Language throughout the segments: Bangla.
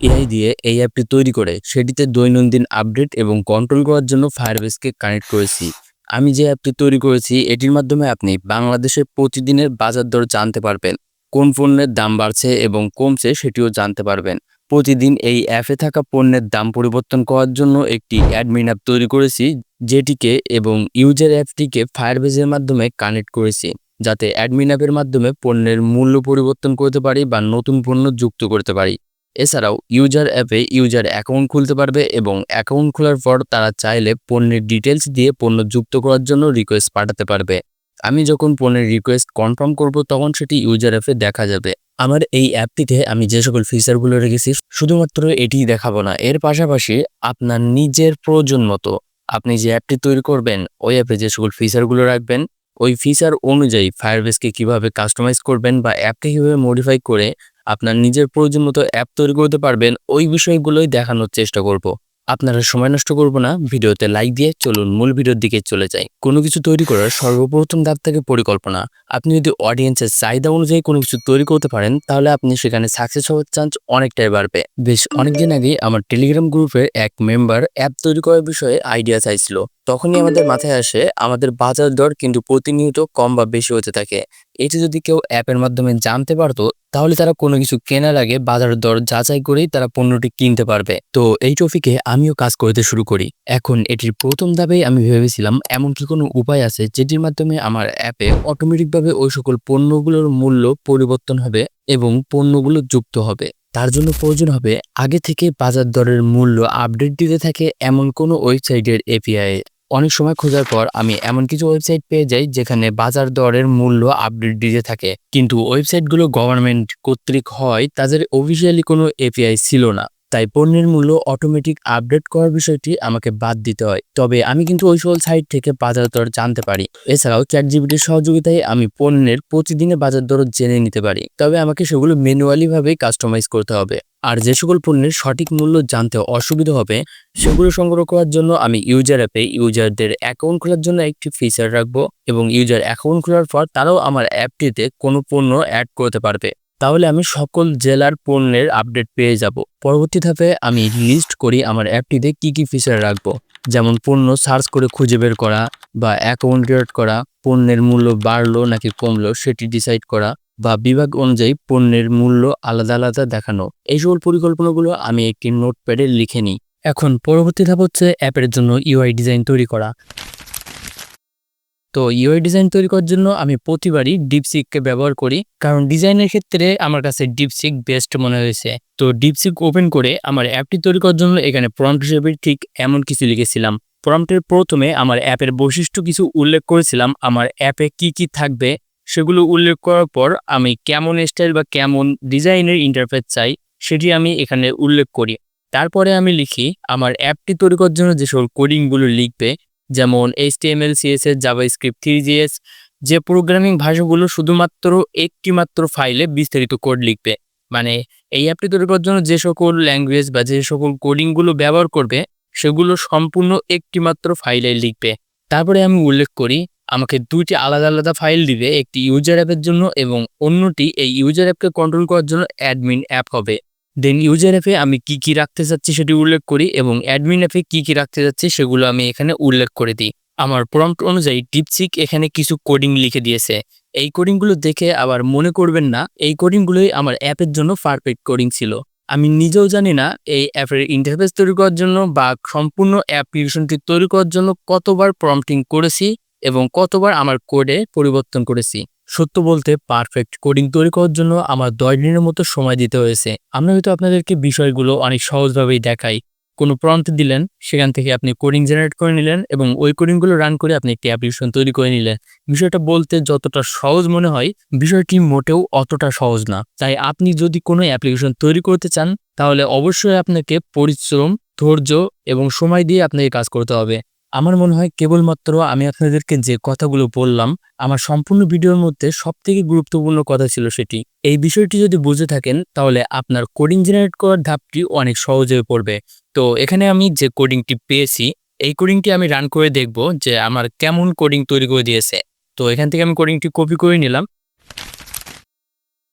এআই দিয়ে এই অ্যাপটি তৈরি করে সেটিতে দৈনন্দিন আপডেট এবং কন্ট্রোল করার জন্য ফায়ারবেসকে কানেক্ট করেছি। আমি যে অ্যাপটি তৈরি করেছি, এটির মাধ্যমে আপনি বাংলাদেশের প্রতিদিনের বাজার দর জানতে পারবেন, কোন পণ্যের দাম বাড়ছে এবং কমছে সেটিও জানতে পারবেন। প্রতিদিন এই অ্যাপে থাকা পণ্যের দাম পরিবর্তন করার জন্য একটি অ্যাডমিন অ্যাপ তৈরি করেছি, যেটিকে এবং ইউজার অ্যাপটিকে ফায়ারবেসের মাধ্যমে কানেক্ট করেছি, যাতে অ্যাডমিন অ্যাপের মাধ্যমে পণ্যের মূল্য পরিবর্তন করতে পারি বা নতুন পণ্য যুক্ত করতে পারি। এছাড়াও ইউজার অ্যাপে ইউজার অ্যাকাউন্ট খুলতে পারবে এবং অ্যাকাউন্ট খোলার পর তারা চাইলে পণ্যের ডিটেলস দিয়ে পণ্য যুক্ত করার জন্য রিকোয়েস্ট পাঠাতে পারবে। আমি যখন পণ্যের রিকোয়েস্ট কনফার্ম করব তখন সেটি ইউজার অ্যাপে দেখা যাবে। আমার এই অ্যাপটিতে আমি যে সকল ফিচারগুলো রেখেছি, শুধুমাত্র এটিই দেখাবো না। এর পাশাপাশি আপনার নিজের প্রয়োজন মতো আপনি যে অ্যাপটি তৈরি করবেন, ওই অ্যাপে যে সকল ফিচারগুলো রাখবেন, ওই ফিচার অনুযায়ী ফায়ারবেসকে কীভাবে কাস্টমাইজ করবেন বা অ্যাপকে কীভাবে মডিফাই করে আপনার নিজের প্রয়োজন মতো অ্যাপ তৈরি করতে পারবেন, ওই বিষয়গুলোই দেখানোর চেষ্টা করব। আপনারা সময় নষ্ট করব না, ভিডিওতে লাইক দিয়ে চলুন মূল ভিডিওর দিকে চলে যাই। কোনো কিছু তৈরি করার সর্বপ্রথম ধাপ থাকে পরিকল্পনা। আপনি যদি অডিয়েন্সের চাহিদা অনুযায়ী কোনো কিছু তৈরি করতে পারেন, তাহলে আপনি সেখানে সাকসেস হওয়ার চান্স অনেকটাই বাড়বে। বেশ অনেকদিন আগে আমার টেলিগ্রাম গ্রুপের এক মেম্বার অ্যাপ তৈরি করার বিষয়ে আইডিয়া চাইছিল। তখনই আমাদের মাথায় আসে, আমাদের বাজার দর কিন্তু প্রতিনিয়ত কম বা বেশি হতে থাকে। এটি যদি কেউ অ্যাপের মাধ্যমে জানতে পারতো তাহলে তারা কোনো কিছু কেনার আগে বাজার দর যাচাই করেই তারা পণ্যটি কিনতে পারবে। তো এই টপিকে আমিও কাজ করতে শুরু করি। এখন এটির প্রথম ধাপেই আমি ভেবেছিলাম এমন কি কোনো উপায় আছে যেটির মাধ্যমে আমার অ্যাপে অটোমেটিকভাবে ওই সকল পণ্যগুলোর মূল্য পরিবর্তন হবে এবং পণ্যগুলো যুক্ত হবে। তার জন্য প্রয়োজন হবে আগে থেকে বাজার দরের মূল্য আপডেট দিতে থাকে এমন কোনো ওয়েবসাইটের এপিআই অনেক সময় খোঁজার পর আমি এমন কিছু ওয়েবসাইট পেয়ে যাই যেখানে বাজার দরের মূল্য আপডেট দিতে থাকে। কিন্তু ওয়েবসাইটগুলো গভর্নমেন্ট কর্তৃক হয়, তাদের অফিসিয়ালি কোনো এপিআই ছিল না। তাই পণ্যের মূল্য অটোমেটিক আপডেট করার বিষয়টি আমাকে বাদ দিতে হয়। তবে আমি কিন্তু ওই সকল সাইট থেকে বাজার দর জানতে পারি। এছাড়াও চ্যাট জিবিটির সহযোগিতায় আমি পণ্যের প্রতিদিনের বাজার দর জেনে নিতে পারি। তবে আমাকে সেগুলো ম্যানুয়ালি ভাবেই কাস্টমাইজ করতে হবে। আর যে সকল পণ্যের সঠিক মূল্য জানতে অসুবিধা হবে, সেগুলো সংগ্রহ করার জন্য আমি ইউজার অ্যাপে ইউজারদের অ্যাকাউন্ট খোলার জন্য একটি ফিচার রাখব এবং ইউজার অ্যাকাউন্ট খোলার পর তারাও আমার অ্যাপটিতে কোনো পণ্য অ্যাড করতে পারবে। তাহলে আমি সকল জেলার পণ্যের আপডেট পেয়ে যাব। পরবর্তী ধাপে আমি লিস্ট করি আমার অ্যাপটিতে কি কি ফিচার রাখব? যেমন পণ্য সার্চ করে খুঁজে বের করা বা অ্যাকাউন্ট ক্রিয়েট করা, পণ্যের মূল্য বাড়লো নাকি কমলো সেটি ডিসাইড করা বা বিভাগ অনুযায়ী পণ্যের মূল্য আলাদা আলাদা দেখানো। এই সকল পরিকল্পনাগুলো আমি একটি নোটপ্যাডে লিখে নিই। এখন পরবর্তী ধাপ হচ্ছে অ্যাপের জন্য ইউআই ডিজাইন তৈরি করা। তো ইউআই ডিজাইন তৈরি করার জন্য আমি প্রতিবারই ডিপসিককে ব্যবহার করি, কারণ ডিজাইনের ক্ষেত্রে আমার কাছে ডিপসিক বেস্ট মনে হয়েছে। তো ডিপসিক ওপেন করে আমার অ্যাপটি তৈরি করার জন্য এখানে প্রম্পট হিসেবে ঠিক এমন কিছু লিখেছিলাম। প্রম্পটের প্রথমে আমার অ্যাপের বৈশিষ্ট্য কিছু উল্লেখ করেছিলাম, আমার অ্যাপে কি কি থাকবে সেগুলো উল্লেখ করার পর আমি কেমন স্টাইল বা কেমন ডিজাইনের ইন্টারফেস চাই সেটি আমি এখানে উল্লেখ করি। তারপরে আমি লিখি, আমার অ্যাপটি তৈরি করার জন্য যেসব কোডিংগুলো লিখবে, যেমন H T M L CSS JavaScript three JS যে প্রোগ্রামিং ভাষাগুলো শুধুমাত্র একটি মাত্র ফাইলে বিস্তারিত কোড লিখবে। মানে এই অ্যাপটি তৈরি করার জন্য যে সকল ল্যাঙ্গুয়েজ বা যে সকল কোডিংগুলো ব্যবহার করবে, সেগুলো সম্পূর্ণ একটি মাত্র ফাইলে লিখবে। তারপরে আমি উল্লেখ করি আমাকে দুইটি আলাদা আলাদা ফাইল দিবে, একটি ইউজার অ্যাপের জন্য এবং অন্যটি এই ইউজার অ্যাপকে কন্ট্রোল করার জন্য অ্যাডমিন অ্যাপ হবে। দেন ইউজার অ্যাপে আমি কি কি রাখতে চাচ্ছি সেটি উল্লেখ করি এবং অ্যাডমিন অ্যাপে কি কি রাখতে চাচ্ছি সেগুলো আমি এখানে উল্লেখ করে দিই। আমার প্রম্পট অনুযায়ী ডিপসিক এখানে কিছু কোডিং লিখে দিয়েছে। এই কোডিংগুলো দেখে আবার মনে করবেন না, এই কোডিংগুলোই আমার অ্যাপের জন্য পারফেক্ট কোডিং ছিল। আমি নিজেও জানি না এই অ্যাপের ইন্টারফেস তৈরি করার জন্য বা সম্পূর্ণ অ্যাপ্লিকেশনটি তৈরি করার জন্য কতবার প্রম্পটিং করেছি। এবং কতবার আমার কোডে পরিবর্তন করেছি। সত্য বলতে পারফেক্ট কোডিং তৈরি করার জন্য আমার দশ দিনের মতো সময় দিতে হয়েছে। আমরা হয়তো আপনাদেরকে বিষয়গুলো অনেক সহজভাবেই দেখাই। কোনো প্রম্পট দিলেন, সেখান থেকে আপনি কোডিং জেনারেট করে নিলেন এবং ওই কোডিংগুলো রান করে আপনি একটি অ্যাপ্লিকেশন তৈরি করে নিলেন। বিষয়টা বলতে যতটা সহজ মনে হয়, বিষয়টি মোটেও অতটা সহজ না। তাই আপনি যদি কোনো অ্যাপ্লিকেশন তৈরি করতে চান, তাহলে অবশ্যই আপনাকে পরিশ্রম, ধৈর্য এবং সময় দিয়ে আপনাকে কাজ করতে হবে। আমার মনে হয় কেবলমাত্র আমি আপনাদেরকে যে কথাগুলো বললাম, আমার সম্পূর্ণ ভিডিওর মধ্যে সবথেকে গুরুত্বপূর্ণ কথা ছিল সেটি। এই বিষয়টি যদি বুঝে থাকেন, তাহলে আপনার কোডিং জেনারেট করার ধাপটি অনেক সহজ হয়ে পড়বে। তো এখানে আমি যে কোডিংটি পেয়েছি, এই কোডিংটি আমি রান করে দেখব যে আমার কেমন কোডিং তৈরি করে দিয়েছে। তো এখান থেকে আমি কোডিংটি কপি করে নিলাম।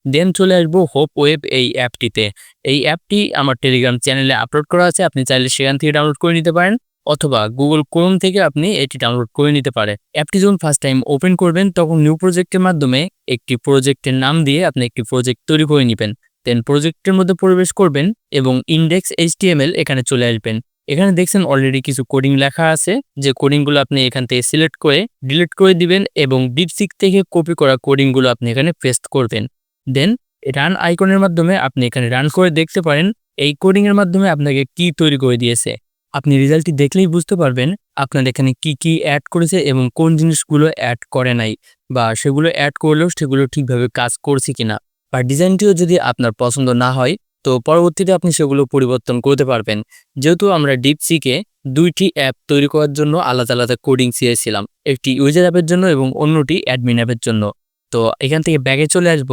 দেন চলে আসব হোপ ওয়েব এই অ্যাপটিতে এই অ্যাপটি আমার টেলিগ্রাম চ্যানেলে আপলোড করা আছে, আপনি চাইলে সেখান থেকে ডাউনলোড করে নিতে পারেন। অথবা গুগল ক্রোম থেকে আপনি এটি ডাউনলোড করে নিতে পারেন অ্যাপটি যখন ফার্স্ট টাইম ওপেন করবেন, তখন নিউ প্রজেক্টের মাধ্যমে একটি প্রজেক্টের নাম দিয়ে আপনি একটি প্রজেক্ট তৈরি করে নেবেন। দেন প্রজেক্টের মধ্যে প্রবেশ করবেন এবং ইন্ডেক্স এইচটিএমএল এখানে চলে আসবেন। এখানে দেখছেন অলরেডি কিছু কোডিং লেখা আছে। যে কোডিংগুলো আপনি এখান থেকে সিলেক্ট করে ডিলিট করে দিবেন এবং ডিপসিক থেকে কপি করা কোডিংগুলো আপনি এখানে পেস্ট করবেন। দেন রান আইকনের মাধ্যমে আপনি এখানে রান করে দেখতে পারেন। এই কোডিংয়ের মাধ্যমে আপনাকে কি তৈরি করে দিয়েছে। আপনি রেজাল্টটি দেখলেই বুঝতে পারবেন আপনার এখানে কি কি অ্যাড করেছে এবং কোন জিনিসগুলো অ্যাড করে নাই বা সেগুলো অ্যাড করলেও সেগুলো ঠিকভাবে কাজ করছে কিনা। বা ডিজাইনটিও যদি আপনার পছন্দ না হয়, তো পরবর্তীতে আপনি সেগুলো পরিবর্তন করতে পারবেন। যেহেতু আমরা ডিপসিকে দুইটি অ্যাপ তৈরি করার জন্য আলাদা আলাদা কোডিং চেয়েছিলাম একটি ইউজার অ্যাপের জন্য এবং অন্যটি অ্যাডমিন অ্যাপের জন্য। তো এখান থেকে ব্যাগে চলে আসব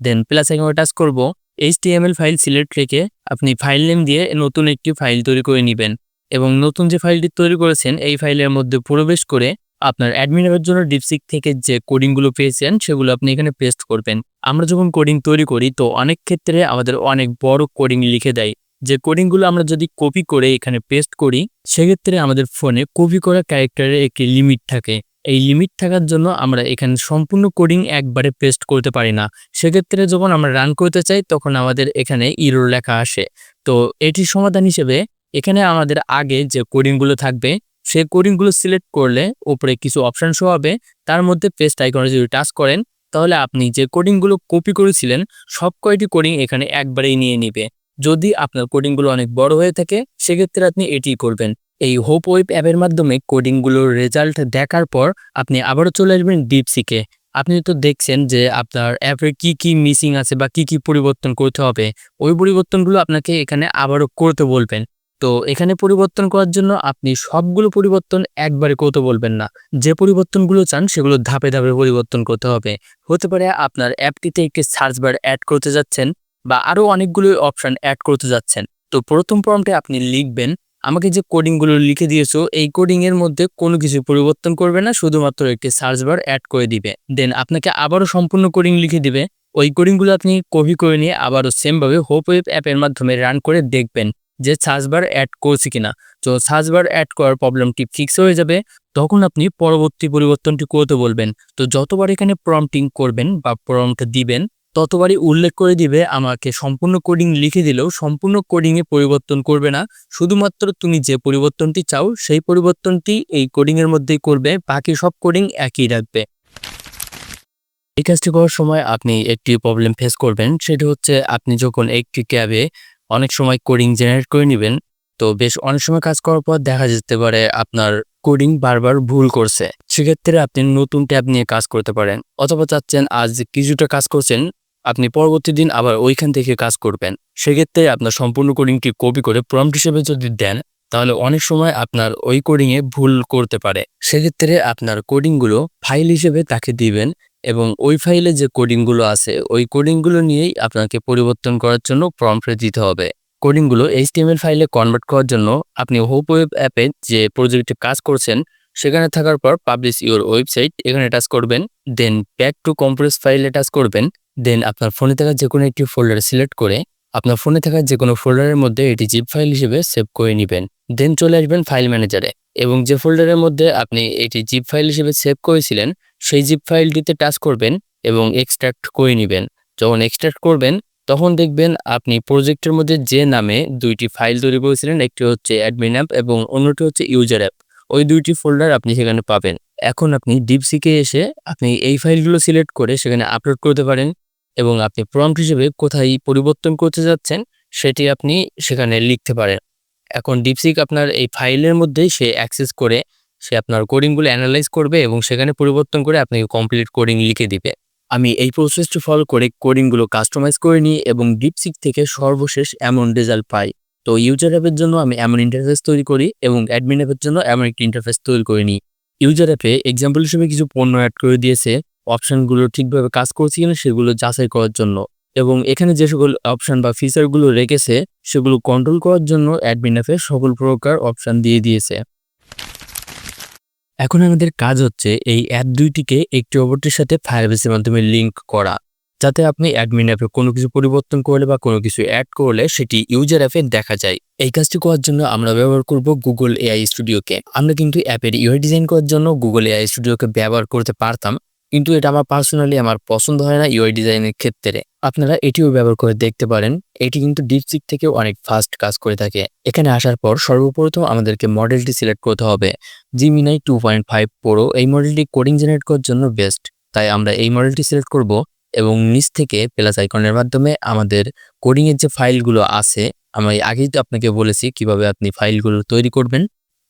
দেন প্লাস এখানে টাচ করব এইচটিএমএল ফাইল সিলেক্ট রেখে আপনি ফাইল নেম দিয়ে নতুন একটি ফাইল তৈরি করে নেবেন। এবং নতুন যে ফাইলটি তৈরি করেছেন, এই ফাইলের মধ্যে প্রবেশ করে আপনার অ্যাডমিন অ্যাপের জন্য ডিপসিক থেকে যে কোডিংগুলো পেয়েছেন, সেগুলো আপনি এখানে পেস্ট করবেন। আমরা যখন কোডিং তৈরি করি, তো অনেক ক্ষেত্রে আমাদের অনেক বড় কোডিং লিখে দেয়। যে কোডিংগুলো আমরা যদি কপি করে এখানে পেস্ট করি, সেক্ষেত্রে আমাদের ফোনে কপি করা ক্যারেক্টারের একটি লিমিট থাকে। এই লিমিট থাকার জন্য আমরা এখানে সম্পূর্ণ কোডিং একবারে পেস্ট করতে পারি না। সেক্ষেত্রে যখন আমরা রান করতে চাই, তখন আমাদের এখানে ইরোর লেখা আসে। তো এটি সমাধান হিসেবে এখানে আমাদের আগে যে কোডিংগুলো থাকবে, সেই কোডিংগুলো সিলেক্ট করলে ওপরে কিছু অপশান শো হবে। তার মধ্যে পেস্ট আইকনে যদি টাচ করেন, তাহলে আপনি যে কোডিংগুলো কপি করেছিলেন, সব কয়টি কোডিং এখানে একবারেই নিয়ে নিবে। যদি আপনার কোডিংগুলো অনেক বড় হয়ে থাকে, সেক্ষেত্রে আপনি এটি করবেন। এই হোপ ওয়েব অ্যাপের মাধ্যমে কোডিংগুলোর রেজাল্ট দেখার পর আপনি আবারও চলে আসবেন ডিপসিকে। আপনি তো দেখছেন যে আপনার অ্যাপের কি কি মিসিং আছে বা কি কি পরিবর্তন করতে হবে। ওই পরিবর্তনগুলো আপনাকে এখানে আবারও করতে বলবেন। তো এখানে পরিবর্তন করার জন্য আপনি সবগুলো পরিবর্তন একবারে করতে বলবেন না। যে পরিবর্তনগুলো চান, সেগুলো ধাপে ধাপে পরিবর্তন করতে হবে। হতে পারে আপনার অ্যাপটিতে একটি সার্চ বার অ্যাড করতে যাচ্ছেন বা আরও অনেকগুলো অপশান অ্যাড করতে যাচ্ছেন। তো প্রথম ফর্মটে আপনি লিখবেন, আমাকে যে কোডিংগুলো লিখে দিয়েছ, এই কোডিং এর মধ্যে কোনো কিছু পরিবর্তন করবে না, শুধুমাত্র একটি সার্চ বার অ্যাড করে দিবে। দেন আপনাকে আবারও সম্পূর্ণ কোডিং লিখে দিবে। ওই কোডিংগুলো আপনি কপি করে নিয়ে আবারও সেমভাবে হোপ ওয়েব অ্যাপের মাধ্যমে রান করে দেখবেন। যে সার্চবার অ্যাড করছি কিনা। তো সার্চবার অ্যাড করার প্রবলেমটি ফিক্স হয়ে যাবে, তখন আপনি পরবর্তী পরিবর্তনটি করতে বলবেন। তো যতবার এখানে প্রম্পটিং করবেন বা প্রম্পট দিবেন, ততবারই উল্লেখ করে দিবে, আমাকে সম্পূর্ণ কোডিং লিখে দিলেও সম্পূর্ণ কোডিংয়ে পরিবর্তন করবে না। শুধুমাত্র তুমি যে পরিবর্তনটি চাও, সেই পরিবর্তনটি এই কোডিংয়ের মধ্যেই করবে, বাকি সব কোডিং একই রাখবে এই কাজটি করার সময় আপনি একটি প্রবলেম ফেস করবেন, সেটি হচ্ছে আপনি যখন একটি ক্যাবে অনেক সময় কোডিং জেনারেট করে নেবেন। তো বেশ অনেক সময় কাজ করার পর দেখা যেতে পারে আপনার কোডিং বারবার ভুল করছে। সেক্ষেত্রে আপনি নতুন ট্যাব নিয়ে কাজ করতে পারেন। অথবা চাচ্ছেন আজ কিছুটা কাজ করছেন, আপনি পরবর্তী দিন আবার ওইখান থেকে কাজ করবেন। সেক্ষেত্রে আপনার সম্পূর্ণ কোডিংটি কপি করে প্রম্পট হিসেবে যদি দেন, তাহলে অনেক সময় আপনার ওই কোডিংয়ে ভুল করতে পারে। সেক্ষেত্রে আপনার কোডিংগুলো ফাইল হিসেবে তাকে দিবেন। এবং ওই ফাইলে যে কোডিংগুলো আছে, ওই কোডিংগুলো নিয়েই আপনাকে পরিবর্তন করার জন্য প্রম্পটে দিতে হবে। কোডিংগুলো এইচটিএমএল ফাইলে কনভার্ট করার জন্য আপনি হোপ ওয়েব অ্যাপে যে প্রজেক্টে কাজ করছেন, সেখানে থাকার পর পাবলিশ ইউর ওয়েবসাইট এখানে টাচ করবেন দেন ব্যাক টু কম্প্রেস ফাইলে টাচ করবেন দেন আপনার ফোনে থাকা যে কোনো একটি ফোল্ডার সিলেক্ট করে আপনার ফোনে থাকা যে কোনো ফোল্ডারের মধ্যে এটি জিপ ফাইল হিসেবে সেভ করে নেবেন। দেন চলে আসবেন ফাইল ম্যানেজারে এবং যে ফোল্ডারের মধ্যে আপনি এটি জিপ ফাইল হিসেবে সেভ করেছিলেন সেই জিপ ফাইলটিতে টাচ করবেন এবং এক্সট্রাক্ট করে নেবেন। যখন এক্সট্রাক্ট করবেন, তখন দেখবেন আপনি প্রজেক্টের মধ্যে যে নামে দুইটি ফাইল তৈরি করেছিলেন, একটি হচ্ছে অ্যাডমিন অ্যাপ এবং অন্যটি হচ্ছে ইউজার অ্যাপ ওই দুইটি ফোল্ডার আপনি সেখানে পাবেন। এখন আপনি ডিপসিকে এসে আপনি এই ফাইলগুলো সিলেক্ট করে সেখানে আপলোড করতে পারেন এবং আপনি প্রম্পট হিসেবে কোথায় পরিবর্তন করতে যাচ্ছেন, সেটি আপনি সেখানে লিখতে পারেন। এখন ডিপসিক আপনার এই ফাইলের মধ্যেই সে অ্যাক্সেস করে সে আপনার কোডিংগুলো অ্যানালাইজ করবে এবং সেখানে পরিবর্তন করে আপনাকে কমপ্লিট কোডিং লিখে দিবে। আমি এই প্রসেসটি ফলো করে কোডিংগুলো কাস্টমাইজ করে নিই এবং ডিপসিক থেকে সর্বশেষ এমন রেজাল্ট পাই। তো ইউজার অ্যাপের জন্য আমি এমন ইন্টারফেস তৈরি করি এবং অ্যাডমিন অ্যাপের জন্য এমন একটি ইন্টারফেস তৈরি করে নিই। ইউজার অ্যাপে এক্সাম্পল হিসেবে কিছু পণ্য অ্যাড করে দিয়েছে। অপশানগুলো ঠিকভাবে কাজ করছে কিনা সেগুলো যাচাই করার জন্য এবং এখানে যে সকল অপশান বা ফিচারগুলো রেখেছে, সেগুলো কন্ট্রোল করার জন্য অ্যাডমিন অ্যাপে সকল প্রকার অপশান দিয়ে দিয়েছে। এখন আমাদের কাজ হচ্ছে এই অ্যাপ দুইটিকে একটি অপরটির সাথে ফায়ারবেসের মাধ্যমে লিঙ্ক করা। যাতে আপনি অ্যাডমিন অ্যাপে কোনো কিছু পরিবর্তন করলে বা কোনো কিছু অ্যাড করলে সেটি ইউজার অ্যাপে দেখা যায়। এই কাজটি করার জন্য আমরা ব্যবহার করব গুগল এআই স্টুডিওকে আমরা কিন্তু অ্যাপের ইউআই ডিজাইন করার জন্য গুগল এআই স্টুডিওকে ব্যবহার করতে পারতাম। কিন্তু এটা আমার পার্সোনালি আমার পছন্দ হয় না ইউআই ডিজাইনের ক্ষেত্রে। আপনারা এটিও ব্যবহার করে দেখতে পারেন। এটি কিন্তু ডিপসিক থেকেও অনেক ফাস্ট কাজ করে থাকে। এখানে আসার পর সর্বপ্রথম আমাদেরকে মডেলটি সিলেক্ট করতে হবে। Gemini two point five pro এই মডেলটি কোডিং জেনারেট করার জন্য বেস্ট তাই আমরা এই মডেলটি সিলেক্ট করব এবং নিচ থেকে প্লাস আইকনের মাধ্যমে আমাদের কোডিংয়ের যে ফাইলগুলো আছে, আমি আগেই তো আপনাকে বলেছি কীভাবে আপনি ফাইলগুলো তৈরি করবেন।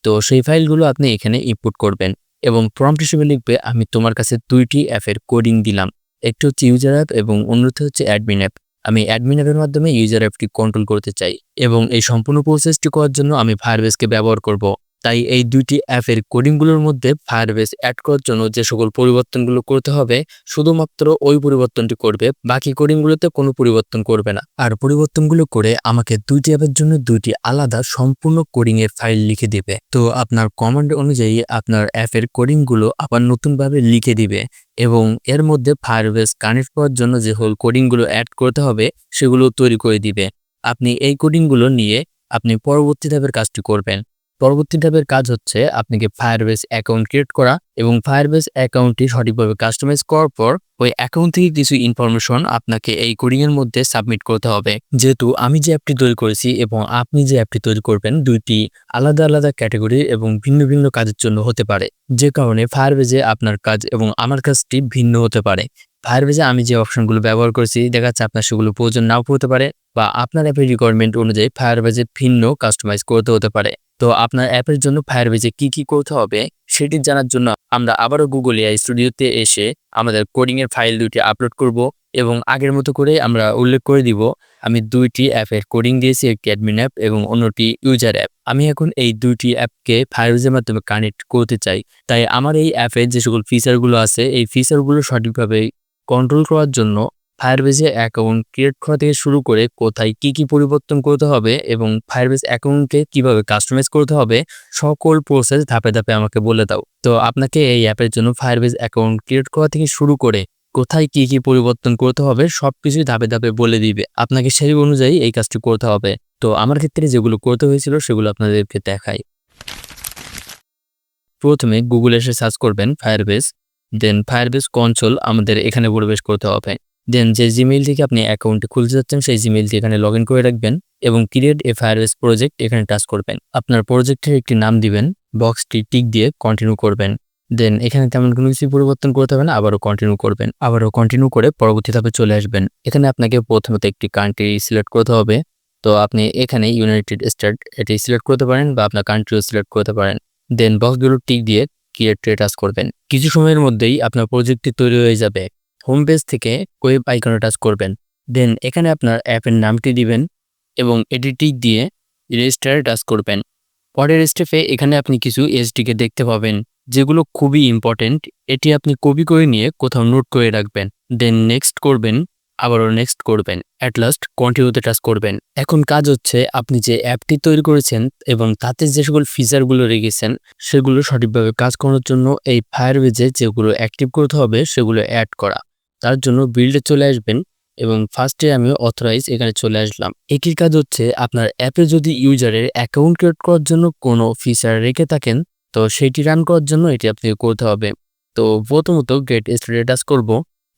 তো সেই ফাইলগুলো আপনি এখানে ইনপুট করবেন। এবং প্রম্পট হিসেবে লিখবে, আমি তোমার কাছে দুইটি অ্যাপের কোডিং দিলাম। একটি হচ্ছে ইউজার অ্যাপ এবং অন্যটি হচ্ছে অ্যাডমিন অ্যাপ আমি অ্যাডমিন অ্যাপের মাধ্যমে ইউজার অ্যাপটি কন্ট্রোল করতে চাই এবং এই সম্পূর্ণ প্রসেসটি করার জন্য আমি ফায়ারবেসকে ব্যবহার করব। তাই এই দুইটি অ্যাপের কোডিংগুলোর মধ্যে ফায়ারবেস অ্যাড করার জন্য যে সকল পরিবর্তনগুলো করতে হবে, শুধুমাত্র ওই পরিবর্তনটি করবে, বাকি কোডিংগুলোতে কোনো পরিবর্তন করবে না। আর পরিবর্তনগুলো করে আমাকে দুইটি অ্যাপের জন্য দুইটি আলাদা সম্পূর্ণ কোডিং এর ফাইল লিখে দিবে। তো আপনার কমান্ড অনুযায়ী আপনার অ্যাপের কোডিংগুলো আবার নতুনভাবে লিখে দিবে এবং এর মধ্যে ফায়ারবেস কানেক্ট করার জন্য যে হোল কোডিংগুলো অ্যাড করতে হবে, সেগুলো তৈরি করে দিবে। আপনি এই কোডিংগুলো নিয়ে আপনি পরবর্তী ধাপের কাজটি করবেন। পরবর্তী ধাপের কাজ হচ্ছে আপনাকে ফায়ারবেস অ্যাকাউন্ট ক্রিয়েট করা এবং ফায়ারবেস অ্যাকাউন্টটি সঠিকভাবে কাস্টমাইজ করার পর ওই অ্যাকাউন্ট থেকে কিছু ইনফরমেশন আপনাকে এই কোডিং এর মধ্যে সাবমিট করতে হবে। যেহেতু আমি যে অ্যাপটি তৈরি করেছি এবং আপনি যে অ্যাপটি তৈরি করবেন, দুইটি আলাদা আলাদা ক্যাটাগরি এবং ভিন্ন ভিন্ন কাজের জন্য হতে পারে। যে কারণে ফায়ারবেজে আপনার কাজ এবং আমার কাজটি ভিন্ন হতে পারে। ফায়ারবেজে আমি যে অপশনগুলো ব্যবহার করেছি, দেখা যাচ্ছে আপনার সেগুলো প্রয়োজন নাও পড়তে পারে বা আপনার অ্যাপের রিকোয়ারমেন্ট অনুযায়ী ফায়ারবেজে ভিন্ন কাস্টমাইজ করতে হতে পারে। তো আপনার অ্যাপের জন্য ফায়ারবেজে কি কি করতে হবে সেটি জানার জন্য আমরা আবারও গুগল এআই স্টুডিওতে এসে আমাদের কোডিংয়ের ফাইল দুইটি আপলোড করব এবং আগের মতো করে আমরা উল্লেখ করে দিব, আমি দুইটি অ্যাপের কোডিং দিয়েছি, একটি অ্যাডমিন অ্যাপ এবং অন্যটি ইউজার অ্যাপ আমি এখন এই দুইটি অ্যাপকে ফায়ারবেজের মাধ্যমে কানেক্ট করতে চাই। তাই আমার এই অ্যাপের যে সকল ফিচারগুলো আছে, এই ফিচারগুলো সঠিকভাবে কন্ট্রোল করার জন্য ফায়ারবেজে অ্যাকাউন্ট ক্রিয়েট করা থেকে শুরু করে কোথায় কি কি পরিবর্তন করতে হবে এবং ফায়ারবেজ অ্যাকাউন্টকে কীভাবে কাস্টমাইজ করতে হবে, সকল প্রসেস ধাপে ধাপে আমাকে বলে দাও। তো আপনাকে এই অ্যাপের জন্য ফায়ারবেজ অ্যাকাউন্ট ক্রিয়েট করা থেকে শুরু করে কোথায় কি কি পরিবর্তন করতে হবে সব কিছুই ধাপে ধাপে বলে দিবে। আপনাকে সেই অনুযায়ী এই কাজটি করতে হবে। তো আমার ক্ষেত্রে যেগুলো করতে হয়েছিল সেগুলো আপনাদেরকে দেখাই। প্রথমে গুগলে এসে সার্চ করবেন ফায়ারবেস দেন ফায়ারবেস কনসোল আমাদের এখানে প্রবেশ করতে হবে। দেন যে জিমেইল থেকে আপনি অ্যাকাউন্টে খুলতে যাচ্ছেন, সেই জিমেইলটি এখানে লগ করে রাখবেন এবং ক্রিয়েট এ ফায়ারবেস প্রজেক্ট এখানে টাচ করবেন। আপনার প্রজেক্টের একটি নাম দিবেন বক্সটি টিক দিয়ে কন্টিনিউ করবেন। দেন এখানে তেমন কোনো কিছু পরিবর্তন করতে হবে না, আবারও কন্টিনিউ করবেন। আবারও কন্টিনিউ করে পরবর্তী ধাপে চলে আসবেন। এখানে আপনাকে প্রথমত একটি কান্ট্রি সিলেক্ট করতে হবে। তো আপনি এখানে ইউনাইটেড স্টেট এটি সিলেক্ট করতে পারেন বা আপনার কান্ট্রিও সিলেক্ট করতে পারেন। দেন বক্সগুলো টিক দিয়ে ক্রিয়েট টাচ করবেন। কিছু সময়ের মধ্যেই আপনার প্রজেক্টটি তৈরি হয়ে যাবে। হোম পেজ থেকে ওয়েব আইকনে টাচ করবেন। দেন এখানে আপনার অ্যাপের নামটি দিবেন এবং এটি টিক দিয়ে রেজিস্টারে টাচ করবেন। পরের স্টেপে এখানে আপনি কিছু এসডিকে দেখতে পাবেন, যেগুলো খুবই ইম্পর্টেন্ট এটি আপনি কপি করে নিয়ে কোথাও নোট করে রাখবেন। দেন নেক্সট করবেন, আবারও নেক্সট করবেন অ্যাট লাস্ট কন্টিনিউতে টাচ করবেন। এখন কাজ হচ্ছে আপনি যে অ্যাপটি তৈরি করেছেন এবং তাতে যে সকল ফিচারগুলো রেখেছেন, সেগুলো সঠিকভাবে কাজ করার জন্য এই ফায়ারবেজে যেগুলো অ্যাক্টিভ করতে হবে, সেগুলো অ্যাড করা। তার জন্য বিল্ডে চলে আসবেন এবং ফার্স্টে আমি অথরাইজ এখানে চলে আসলাম। একই কাজ হচ্ছে আপনার অ্যাপে যদি ইউজারের অ্যাকাউন্ট ক্রিয়েট করার জন্য কোনো ফিচার রেখে থাকেন, তো সেটি রান করার জন্য এটি আপনাকে করতে হবে। তো প্রথমত গেট স্টেটাস করব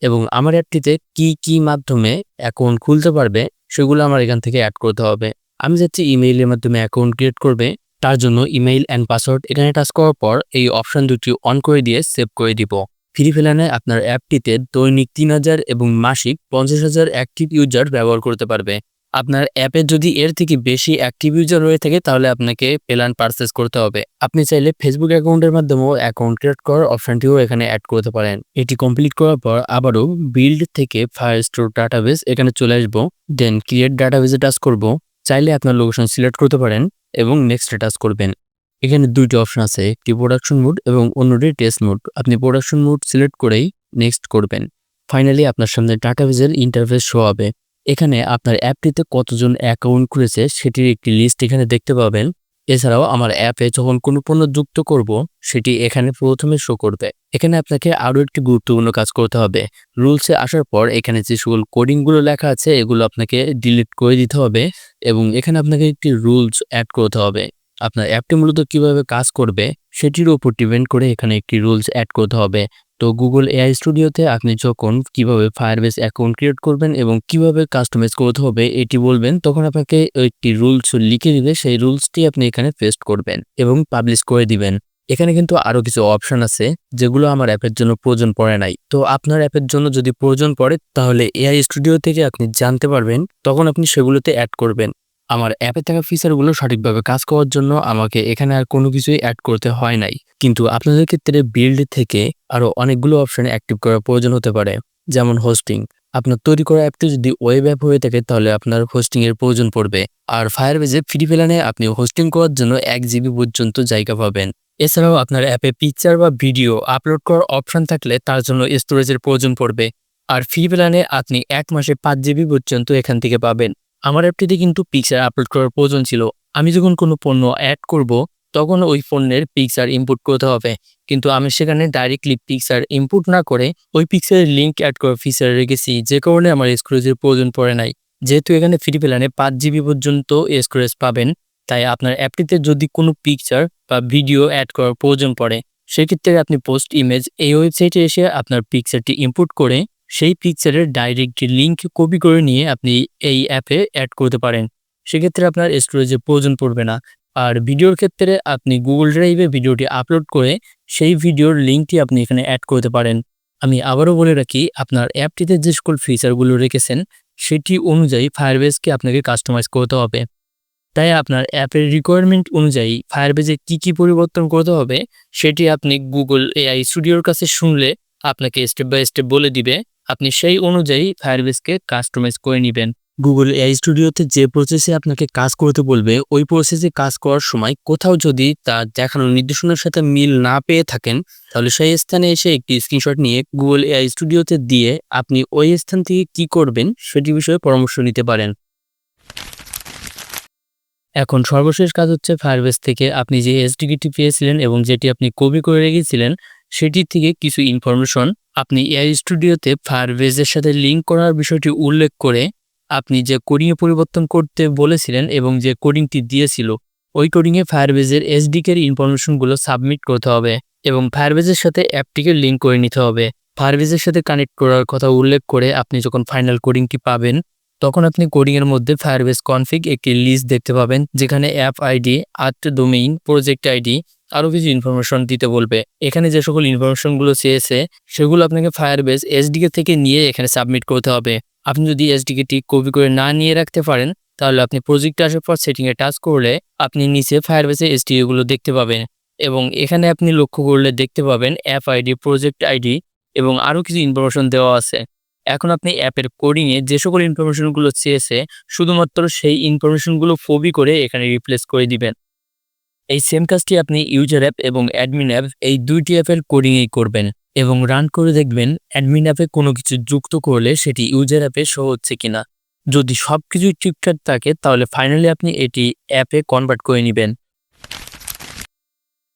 এবং আমার অ্যাপটিতে কি কি মাধ্যমে অ্যাকাউন্ট খুলতে পারবে সেগুলো আমার এখান থেকে অ্যাড করতে হবে। আমি যাচ্ছি ইমেইলের মাধ্যমে অ্যাকাউন্ট ক্রিয়েট করবে, তার জন্য ইমেইল অ্যান্ড পাসওয়ার্ড এখানে টাচ করার পর এই অপশন দুটি অন করে দিয়ে সেভ করে দিব। ফ্রি ফেলানে আপনার অ্যাপটিতে দৈনিক তিন হাজার এবং মাসিক পঞ্চাশ হাজার অ্যাক্টিভ ইউজার ব্যবহার করতে পারবে। আপনার অ্যাপে যদি এর থেকে বেশি অ্যাক্টিভ ইউজার রয়ে থাকে, তাহলে আপনাকে প্ল্যান পারচেস করতে হবে। আপনি চাইলে ফেসবুক অ্যাকাউন্টের মাধ্যমেও অ্যাকাউন্ট ক্রিয়েট করার অপশনটিও এখানে অ্যাড করতে পারেন। এটি কমপ্লিট করার পর আবারও বিল্ড থেকে ফায়ার স্টোর ডাটাবেস এখানে চলে আসব। দেন ক্রিয়েট ডাটাবেসে টাচ করব। চাইলে আপনার লোকেশন সিলেক্ট করতে পারেন এবং নেক্সট টাচ করবেন। এখানে দুইটি অপশন আছে, একটি প্রোডাকশন মোড এবং অন্যটি টেস্ট মোড আপনি প্রোডাকশন মোড সিলেক্ট করেই নেক্সট করবেন। ফাইনালি আপনার সামনে টাটা ডাটাবেজের ইন্টারফেস শো হবে। এখানে আপনার অ্যাপটিতে কতজন অ্যাকাউন্ট খুলেছে সেটির একটি লিস্ট এখানে দেখতে পাবেন। এছাড়াও আমার অ্যাপে যখন কোনো পণ্য যুক্ত করব, সেটি এখানে প্রথমে শো করবে। এখানে আপনাকে আরও একটি গুরুত্বপূর্ণ কাজ করতে হবে। রুলসে আসার পর এখানে যে সকল কোডিংগুলো লেখা আছে, এগুলো আপনাকে ডিলিট করে দিতে হবে এবং এখানে আপনাকে একটি রুলস অ্যাড করতে হবে। আপনার অ্যাপটি মূলত কীভাবে কাজ করবে সেটির উপর ডিপেন্ড করে এখানে একটি রুলস অ্যাড করতে হবে। তো গুগল এআই স্টুডিওতে আপনি যখন কীভাবে ফায়ারবেস অ্যাকাউন্ট ক্রিয়েট করবেন এবং কীভাবে কাস্টমাইজ করতে হবে, এটি বলবেন, তখন আপনাকে একটি রুলস লিখে দিবে, সেই রুলসটি আপনি এখানে পেস্ট করবেন এবং পাবলিশ করে দিবেন। এখানে কিন্তু আরও কিছু অপশন আছে, যেগুলো আমার অ্যাপের জন্য প্রয়োজন পড়ে নাই। তো আপনার অ্যাপের জন্য যদি প্রয়োজন পড়ে, তাহলে এআই স্টুডিও থেকে আপনি জানতে পারবেন, তখন আপনি সেগুলোতে অ্যাড করবেন। আমার অ্যাপে থাকা ফিচারগুলো সঠিকভাবে কাজ করার জন্য আমাকে এখানে আর কোনো কিছুই অ্যাড করতে হয় নাই। কিন্তু আপনাদের ক্ষেত্রে বিল্ড থেকে আরও অনেকগুলো অপশন অ্যাক্টিভ করার প্রয়োজন হতে পারে, যেমন হোস্টিং আপনার তৈরি করা অ্যাপটি যদি ওয়েব অ্যাপ হয়ে থাকে, তাহলে আপনার হোস্টিং এর প্রয়োজন পড়বে। আর ফায়ারবেজে ফ্রি প্ল্যানে আপনি হোস্টিং করার জন্য এক জিবি পর্যন্ত জায়গা পাবেন। এছাড়াও আপনার অ্যাপে পিকচার বা ভিডিও আপলোড করার অপশন থাকলে তার জন্য স্টোরেজের প্রয়োজন পড়বে। আর ফ্রি প্ল্যানে আপনি এক মাসে পাঁচ জিবি পর্যন্ত এখান থেকে পাবেন। আমার অ্যাপটিতে কিন্তু পিকচার আপলোড করার প্রয়োজন ছিল। আমি যখন কোনো পণ্য অ্যাড করব, তখন ওই পণ্যের পিকচার ইনপুট করতে হবে। কিন্তু আমি সেখানে ডাইরেক্টলি পিকচার ইনপুট না করে ওই পিকচারের লিঙ্ক অ্যাড করার ফিচার রেখেছি, যে কারণে আমার স্টোরেজের প্রয়োজন পড়ে নাই। যেহেতু এখানে ফ্রি প্ল্যানে পাঁচ জিবি পর্যন্ত স্টোরেজ পাবেন, তাই আপনার অ্যাপটিতে যদি কোনো পিকচার বা ভিডিও অ্যাড করার প্রয়োজন পড়ে, সেক্ষেত্রে আপনি পোস্ট ইমেজ এই ওয়েবসাইটে এসে আপনার পিকচারটি ইনপুট করে সেই পিকচারের ডাইরেক্ট লিঙ্ক কপি করে নিয়ে আপনি এই অ্যাপে অ্যাড করতে পারেন। সেক্ষেত্রে আপনার স্টোরেজের প্রয়োজন পড়বে না। আর ভিডিওর ক্ষেত্রে আপনি গুগল ড্রাইভে ভিডিওটি আপলোড করে সেই ভিডিওর লিঙ্কটি আপনি এখানে অ্যাড করতে পারেন। আমি আবারও বলে রাখি, আপনার অ্যাপটিতে যে সকল ফিচারগুলো রেখেছেন, সেটি অনুযায়ী ফায়ারবেসকে আপনাকে কাস্টমাইজ করতে হবে। তাই আপনার অ্যাপের রিকোয়ারমেন্ট অনুযায়ী ফায়ারবেজে কি কি পরিবর্তন করতে হবে, সেটি আপনি গুগল এআই স্টুডিওর কাছে শুনলে আপনাকে স্টেপ বাই স্টেপ বলে দিবে। আপনি সেই অনুযায়ী ফায়ারবেসকে কাস্টমাইজ করে নেবেন। গুগল এআই স্টুডিওতে যে প্রসেসে আপনাকে কাজ করতে বলবে, ওই প্রসেসে কাজ করার সময় কোথাও যদি তা দেখানো নির্দেশনার সাথে মিল না পেয়ে থাকেন, তাহলে সেই স্থানে এসে একটি স্ক্রিনশট নিয়ে গুগল এআই স্টুডিওতে দিয়ে আপনি ওই স্থান থেকে কি করবেন সেটি বিষয়ে পরামর্শ নিতে পারেন। এখন সর্বশেষ কাজ হচ্ছে ফায়ারবেস থেকে আপনি যে এসডিকিটি পেয়েছিলেন এবং যেটি আপনি কপি করে রেখেছিলেন সেটির থেকে কিছু ইনফরমেশন আপনি এআই স্টুডিওতে ফায়ারবেজের সাথে লিঙ্ক করার বিষয়টি উল্লেখ করে আপনি যে কোডিংয়ে পরিবর্তন করতে বলেছিলেন এবং যে কোডিংটি দিয়েছিল, ওই কোডিংয়ে ফায়ারবেজের এসডিকের ইনফরমেশনগুলো সাবমিট করতে হবে এবং ফায়ারবেজের সাথে অ্যাপটিকে লিঙ্ক করে নিতে হবে। ফায়ারবেজের সাথে কানেক্ট করার কথা উল্লেখ করে আপনি যখন ফাইনাল কোডিংটি পাবেন, তখন আপনি কোডিং এর মধ্যে ফায়ারবেস কনফিগ একটি লিস্ট দেখতে পাবেন, যেখানে অ্যাপ আইডি আর্ট ডোমেইন প্রজেক্ট আইডি আরও কিছু ইনফরমেশন দিতে বলবে। এখানে যে সকল ইনফরমেশনগুলো চেয়েছে, সেগুলো আপনাকে ফায়ারবেস এসডিকে থেকে নিয়ে এখানে সাবমিট করতে হবে। আপনি যদি এসডিকেটি কপি করে না নিয়ে রাখতে পারেন, তাহলে আপনি প্রজেক্টে আসার পর সেটিংয়ে টাচ করলে আপনি নিচে ফায়ারবেসে এসডিকেগুলো দেখতে পাবেন। এবং এখানে আপনি লক্ষ্য করলে দেখতে পাবেন অ্যাপ আইডি প্রজেক্ট আইডি এবং আরও কিছু ইনফরমেশন দেওয়া আছে। এখন আপনি অ্যাপের কোডিংয়ে যে সকল ইনফরমেশনগুলো চেয়েছে, শুধুমাত্র সেই ইনফরমেশনগুলো ফবি করে এখানে রিপ্লেস করে দিবেন। এই সেম কাজটি আপনি ইউজার অ্যাপ এবং অ্যাডমিন অ্যাপ এই দুইটি অ্যাপের কোডিংয়েই করবেন এবং রান করে দেখবেন অ্যাডমিন অ্যাপে কোনো কিছু যুক্ত করলে সেটি ইউজার অ্যাপে শো হচ্ছে কিনা। যদি সব কিছুই ঠিকঠাক থাকে, তাহলে ফাইনালি আপনি এটি অ্যাপে কনভার্ট করে নেবেন।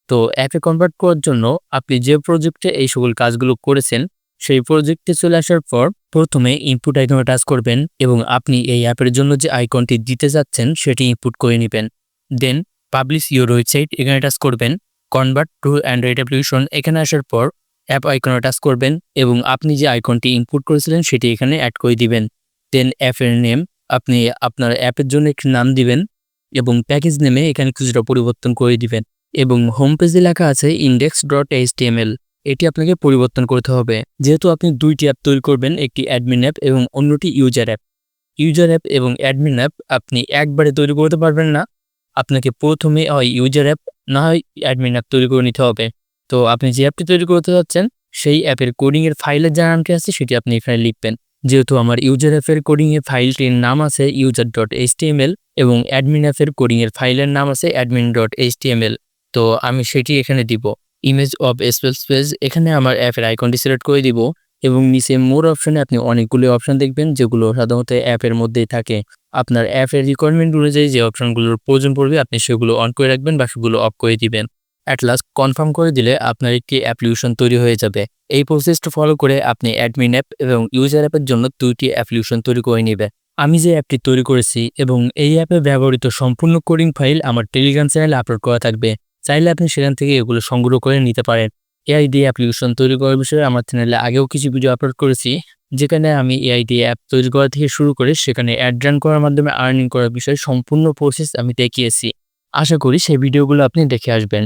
তো অ্যাপে কনভার্ট করার জন্য আপনি যে প্রজেক্টে এই সকল কাজগুলো করেছেন, সেই প্রজেক্টে চলে আসার পর প্রথমে ইনপুট আইকনে টাচ করবেন এবং আপনি এই অ্যাপের জন্য যে আইকনটি দিতে যাচ্ছেন, সেটি ইনপুট করে নেবেন। দেন পাবলিশ ইউর ওয়েবসাইট এখানে টাচ করবেন কনভার্ট টু অ্যান্ড্রয়েড অ্যাপ্লিকেশন এখানে আসার পর অ্যাপ আইকনে টাচ করবেন এবং আপনি যে আইকনটি ইনপুট করেছিলেন, সেটি এখানে অ্যাড করে দিবেন। দেন অ্যাপের নেম আপনি আপনার অ্যাপের জন্য একটি নাম দিবেন এবং প্যাকেজ নেমে এখানে কিছুটা পরিবর্তন করে দিবেন। এবং হোম পেজে লেখা আছে ইন্ডেক্স ডট এইচ এটি আপনাকে পরিবর্তন করতে হবে। যেহেতু আপনি দুইটি অ্যাপ তৈরি করবেন, একটি অ্যাডমিন অ্যাপ এবং অন্যটি ইউজার অ্যাপ ইউজার অ্যাপ এবং অ্যাডমিন অ্যাপ আপনি একবারে তৈরি করতে পারবেন না আপনাকে প্রথমে হয় ইউজার অ্যাপ না হয় অ্যাডমিন অ্যাপ তৈরি করে নিতে হবে। তো আপনি যে অ্যাপটি তৈরি করতে যাচ্ছেন, সেই অ্যাপের কোডিংয়ের ফাইলের যে নামটি আছে, সেটি আপনি এখানে লিখবেন। যেহেতু আমার ইউজার অ্যাপের কোডিংয়ের ফাইলটির নাম আছে ইউজার ডট এইচটিএমএল এবং অ্যাডমিন অ্যাপের কোডিংয়ের ফাইলের নাম আছে অ্যাডমিন ডট এইচটিএমএল তো আমি সেটি এখানে দিব। ইমেজ অফ স্পেস স্পেস এখানে আমার অ্যাপের আইকনটি সিলেক্ট করে দিব এবং নিচে মোর অপশনে আপনি অনেকগুলো অপশন দেখবেন, যেগুলো সাধারণত অ্যাপের মধ্যেই থাকে। আপনার অ্যাপের রিকোয়ারমেন্ট অনুযায়ী যে অপশনগুলোর প্রয়োজন পড়বে, আপনি সেগুলো অন করে রাখবেন বা সেগুলো অফ করে দিবেন। অ্যাট লাস্ট কনফার্ম করে দিলে আপনার একটি অ্যাপ্লিকেশন তৈরি হয়ে যাবে। এই প্রসেসটা ফলো করে আপনি অ্যাডমিন অ্যাপ এবং ইউজার অ্যাপের জন্য দুইটি অ্যাপ্লিকেশন তৈরি করে নেবেন। আমি যে অ্যাপটি তৈরি করেছি এবং এই অ্যাপে ব্যবহৃত সম্পূর্ণ কোডিং ফাইল আমার টেলিগ্রাম চ্যানেলে আপলোড করা থাকবে। চাইলে আপনি সেখান থেকে এগুলো সংগ্রহ করে নিতে পারেন। এআই দিয়ে অ্যাপ্লিকেশন তৈরি করার বিষয়ে আমার চ্যানেলে আগেও কিছু ভিডিও আপলোড করেছি। যেখানে আমি এআই দিয়ে অ্যাপ তৈরি করা থেকে শুরু করে সেখানে অ্যাড রান করার মাধ্যমে আর্নিং করার বিষয়ে সম্পূর্ণ প্রসেস আমি দেখিয়েছি। আশা করি সেই ভিডিওগুলো আপনি দেখে আসবেন।